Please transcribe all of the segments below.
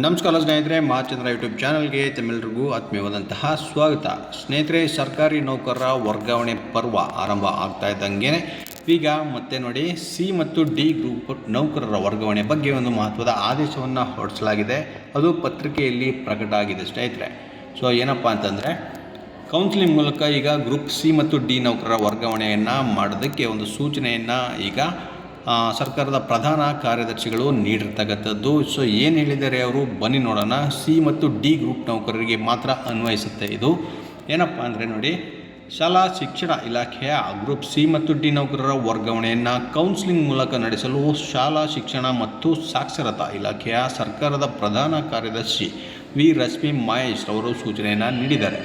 ನಮಸ್ಕಾರ ಸ್ನೇಹಿತರೆ ಮಾಚಂದ್ರ ಯೂಟ್ಯೂಬ್ ಚಾನಲ್ಗೆ ತಮ್ಮೆಲ್ಲರಿಗೂ ಆತ್ಮೀಯವಾದಂತಹ ಸ್ವಾಗತ. ಸ್ನೇಹಿತರೆ, ಸರ್ಕಾರಿ ನೌಕರರ ವರ್ಗಾವಣೆ ಪರ್ವ ಆರಂಭ ಆಗ್ತಾ ಇದ್ದಂಗೆ ಈಗ ಮತ್ತೆ ನೋಡಿ, ಸಿ ಮತ್ತು ಡಿ ಗ್ರೂಪ್ ನೌಕರರ ವರ್ಗಾವಣೆ ಬಗ್ಗೆ ಒಂದು ಮಹತ್ವದ ಆದೇಶವನ್ನು ಹೊರಡಿಸಲಾಗಿದೆ. ಅದು ಪತ್ರಿಕೆಯಲ್ಲಿ ಪ್ರಕಟ ಆಗಿದೆ ಸ್ನೇಹಿತರೆ. ಸೊ ಏನಪ್ಪ ಅಂತಂದರೆ ಕೌನ್ಸಿಲಿಂಗ್ ಮೂಲಕ ಈಗ ಗ್ರೂಪ್ ಸಿ ಮತ್ತು ಡಿ ನೌಕರರ ವರ್ಗಾವಣೆಯನ್ನು ಮಾಡೋದಕ್ಕೆ ಒಂದು ಸೂಚನೆಯನ್ನು ಈಗ ಸರ್ಕಾರದ ಪ್ರಧಾನ ಕಾರ್ಯದರ್ಶಿಗಳು ನೀಡಿರ್ತಕ್ಕಂಥದ್ದು. ಸೊ ಏನು ಹೇಳಿದ್ದಾರೆ ಅವರು? ಬನ್ನಿ ನೋಡೋಣ. ಸಿ ಮತ್ತು ಡಿ ಗ್ರೂಪ್ ನೌಕರರಿಗೆ ಮಾತ್ರ ಅನ್ವಯಿಸುತ್ತೆ ಇದು. ಏನಪ್ಪ ಅಂದರೆ ನೋಡಿ, ಶಾಲಾ ಶಿಕ್ಷಣ ಇಲಾಖೆಯ ಗ್ರೂಪ್ ಸಿ ಮತ್ತು ಡಿ ನೌಕರರ ವರ್ಗಾವಣೆಯನ್ನು ಕೌನ್ಸಿಲಿಂಗ್ ಮೂಲಕ ನಡೆಸಲು ಶಾಲಾ ಶಿಕ್ಷಣ ಮತ್ತು ಸಾಕ್ಷರತಾ ಇಲಾಖೆಯ ಸರ್ಕಾರದ ಪ್ರಧಾನ ಕಾರ್ಯದರ್ಶಿ ವಿ ರಶ್ಮಿ ಮಹೇಶ್ ಅವರು ಸೂಚನೆಯನ್ನು ನೀಡಿದ್ದಾರೆ.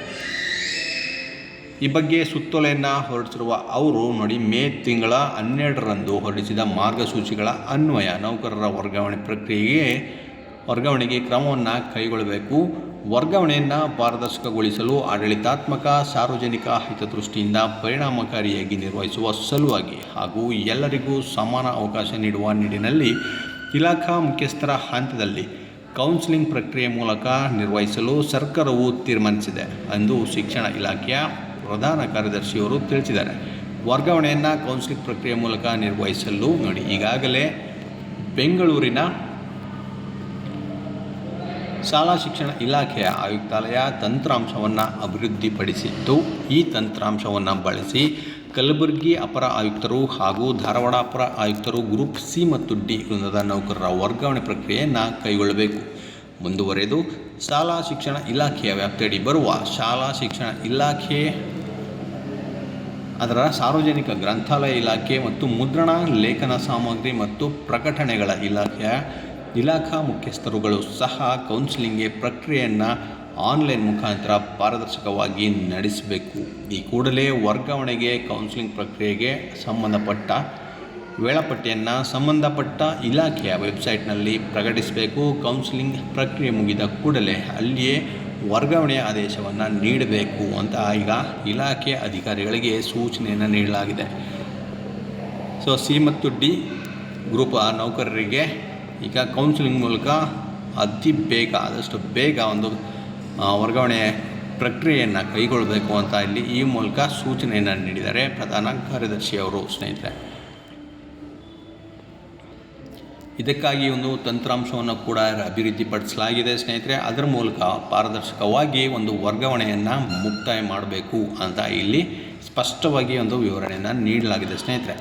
ಈ ಬಗ್ಗೆ ಸುತ್ತೋಲೆಯನ್ನು ಹೊರಡಿಸಿರುವ ಅವರು ನೋಡಿ, ಮೇ ತಿಂಗಳ ಹನ್ನೆರಡರಂದು ಹೊರಡಿಸಿದ ಮಾರ್ಗಸೂಚಿಗಳ ಅನ್ವಯ ನೌಕರರ ವರ್ಗಾವಣೆ ಪ್ರಕ್ರಿಯೆಗೆ, ವರ್ಗಾವಣೆಗೆ ಕ್ರಮವನ್ನು ಕೈಗೊಳ್ಳಬೇಕು. ವರ್ಗಾವಣೆಯನ್ನು ಪಾರದರ್ಶಕಗೊಳಿಸಲು ಆಡಳಿತಾತ್ಮಕ, ಸಾರ್ವಜನಿಕ ಹಿತದೃಷ್ಟಿಯಿಂದ ಪರಿಣಾಮಕಾರಿಯಾಗಿ ನಿರ್ವಹಿಸುವ ಸಲುವಾಗಿ ಹಾಗೂ ಎಲ್ಲರಿಗೂ ಸಮಾನ ಅವಕಾಶ ನೀಡುವ ನಿಟ್ಟಿನಲ್ಲಿ ಇಲಾಖಾ ಮುಖ್ಯಸ್ಥರ ಹಂತದಲ್ಲಿ ಕೌನ್ಸಿಲಿಂಗ್ ಪ್ರಕ್ರಿಯೆ ಮೂಲಕ ನಿರ್ವಹಿಸಲು ಸರ್ಕಾರವು ತೀರ್ಮಾನಿಸಿದೆ ಎಂದು ಶಿಕ್ಷಣ ಇಲಾಖೆಯ ಪ್ರಧಾನ ಕಾರ್ಯದರ್ಶಿಯವರು ತಿಳಿಸಿದ್ದಾರೆ. ವರ್ಗಾವಣೆಯನ್ನು ಕೌನ್ಸಿಲಿಂಗ್ ಪ್ರಕ್ರಿಯೆ ಮೂಲಕ ನಿರ್ವಹಿಸಲು ನೋಡಿ. ಈಗಾಗಲೇ ಬೆಂಗಳೂರಿನ ಶಾಲಾ ಶಿಕ್ಷಣ ಇಲಾಖೆಯ ಆಯುಕ್ತಾಲಯ ತಂತ್ರಾಂಶವನ್ನು ಅಭಿವೃದ್ಧಿಪಡಿಸಿದ್ದು ಈ ತಂತ್ರಾಂಶವನ್ನು ಬಳಸಿ ಕಲಬುರಗಿ ಅಪರ ಆಯುಕ್ತರು ಹಾಗೂ ಧಾರವಾಡ ಅಪರ ಆಯುಕ್ತರು ಗ್ರೂಪ್ ಸಿ ಮತ್ತು ಡಿ ವೃಂದದ ನೌಕರರ ವರ್ಗಾವಣೆ ಪ್ರಕ್ರಿಯೆಯನ್ನು ಕೈಗೊಳ್ಳಬೇಕು. ಮುಂದುವರೆದು ಶಾಲಾ ಶಿಕ್ಷಣ ಇಲಾಖೆಯ ವ್ಯಾಪ್ತಿಯಡಿ ಬರುವ ಶಾಲಾ ಶಿಕ್ಷಣ ಇಲಾಖೆ, ಅದರ ಸಾರ್ವಜನಿಕ ಗ್ರಂಥಾಲಯ ಇಲಾಖೆ ಮತ್ತು ಮುದ್ರಣ, ಲೇಖನ ಸಾಮಗ್ರಿ ಮತ್ತು ಪ್ರಕಟಣೆಗಳ ಇಲಾಖೆಯ ಇಲಾಖಾ ಮುಖ್ಯಸ್ಥರುಗಳು ಸಹ ಕೌನ್ಸಿಲಿಂಗ್ಗೆ ಪ್ರಕ್ರಿಯೆಯನ್ನು ಆನ್ಲೈನ್ ಮುಖಾಂತರ ಪಾರದರ್ಶಕವಾಗಿ ನಡೆಸಬೇಕು. ಈ ಕೂಡಲೇ ವರ್ಗಾವಣೆಗೆ ಕೌನ್ಸಿಲಿಂಗ್ ಪ್ರಕ್ರಿಯೆಗೆ ಸಂಬಂಧಪಟ್ಟ ವೇಳಾಪಟ್ಟಿಯನ್ನು ಸಂಬಂಧಪಟ್ಟ ಇಲಾಖೆಯ ವೆಬ್ಸೈಟ್ನಲ್ಲಿ ಪ್ರಕಟಿಸಬೇಕು. ಕೌನ್ಸಿಲಿಂಗ್ ಪ್ರಕ್ರಿಯೆ ಮುಗಿದ ಕೂಡಲೇ ಅಲ್ಲಿಯೇ ವರ್ಗಾವಣೆಯ ಆದೇಶವನ್ನು ನೀಡಬೇಕು ಅಂತ ಈಗ ಇಲಾಖೆ ಅಧಿಕಾರಿಗಳಿಗೆ ಸೂಚನೆಯನ್ನು ನೀಡಲಾಗಿದೆ. ಸೊ, ಸಿ ಮತ್ತು ಡಿ ಗ್ರೂಪ್ ನೌಕರರಿಗೆ ಈಗ ಕೌನ್ಸಿಲಿಂಗ್ ಮೂಲಕ ಅತಿ ಬೇಗ, ಆದಷ್ಟು ಬೇಗ ಒಂದು ವರ್ಗಾವಣೆ ಪ್ರಕ್ರಿಯೆಯನ್ನು ಕೈಗೊಳ್ಳಬೇಕು ಅಂತ ಇಲ್ಲಿ ಈ ಮೂಲಕ ಸೂಚನೆಯನ್ನು ನೀಡಿದ್ದಾರೆ ಪ್ರಧಾನ ಕಾರ್ಯದರ್ಶಿಯವರು ಸ್ನೇಹಿತರೆ. ಇದಕ್ಕಾಗಿ ಒಂದು ತಂತ್ರಾಂಶವನ್ನು ಕೂಡ ಅಭಿವೃದ್ಧಿಪಡಿಸಲಾಗಿದೆ ಸ್ನೇಹಿತರೆ, ಅದರ ಮೂಲಕ ಪಾರದರ್ಶಕವಾಗಿ ಒಂದು ವರ್ಗಾವಣೆಯನ್ನು ಮುಕ್ತಾಯ ಮಾಡಬೇಕು ಅಂತ ಇಲ್ಲಿ ಸ್ಪಷ್ಟವಾಗಿ ಒಂದು ವಿವರಣೆಯನ್ನು ನೀಡಲಾಗಿದೆ ಸ್ನೇಹಿತರೆ.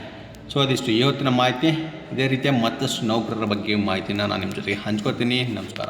ಸೊ ಅದಿಷ್ಟು ಇವತ್ತಿನ ಮಾಹಿತಿ. ಇದೇ ರೀತಿಯ ಮತ್ತಷ್ಟು ನೌಕರರ ಬಗ್ಗೆ ಮಾಹಿತಿನ ನಾನು ನಿಮ್ಮ ಜೊತೆಗೆ ಹಂಚ್ಕೋತೀನಿ ನಮಸ್ಕಾರ.